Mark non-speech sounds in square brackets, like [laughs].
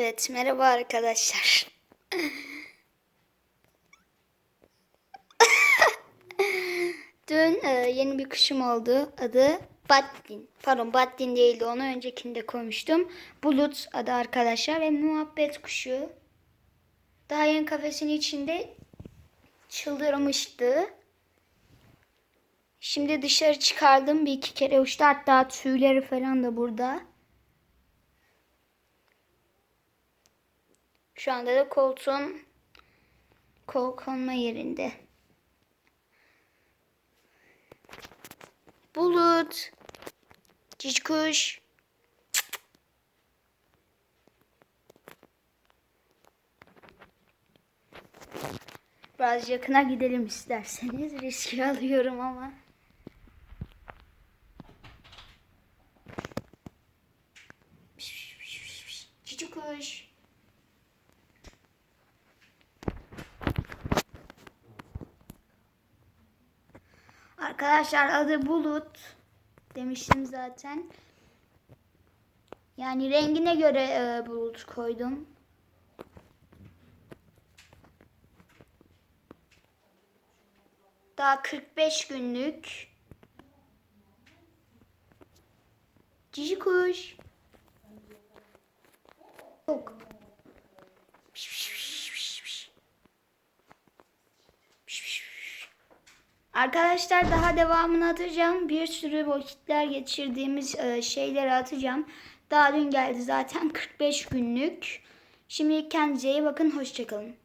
Evet, merhaba arkadaşlar. [laughs] Dün e, yeni bir kuşum oldu. Adı Battin. Pardon Battin değildi. Onu öncekinde koymuştum. Bulut adı arkadaşlar ve muhabbet kuşu. Daha yeni kafesin içinde çıldırmıştı. Şimdi dışarı çıkardım. Bir iki kere uçtu. Hatta tüyleri falan da burada. Şu anda da koltuğun kol yerinde. Bulut. Cici kuş. Biraz yakına gidelim isterseniz. Riski alıyorum ama. Cici kuş. Arkadaşlar adı Bulut. Demiştim zaten. Yani rengine göre e, bulut koydum. Daha 45 günlük. Cici kuş. Yok. Arkadaşlar daha devamını atacağım. Bir sürü vakitler geçirdiğimiz e, şeyleri atacağım. Daha dün geldi zaten 45 günlük. Şimdi kendinize iyi bakın. Hoşçakalın.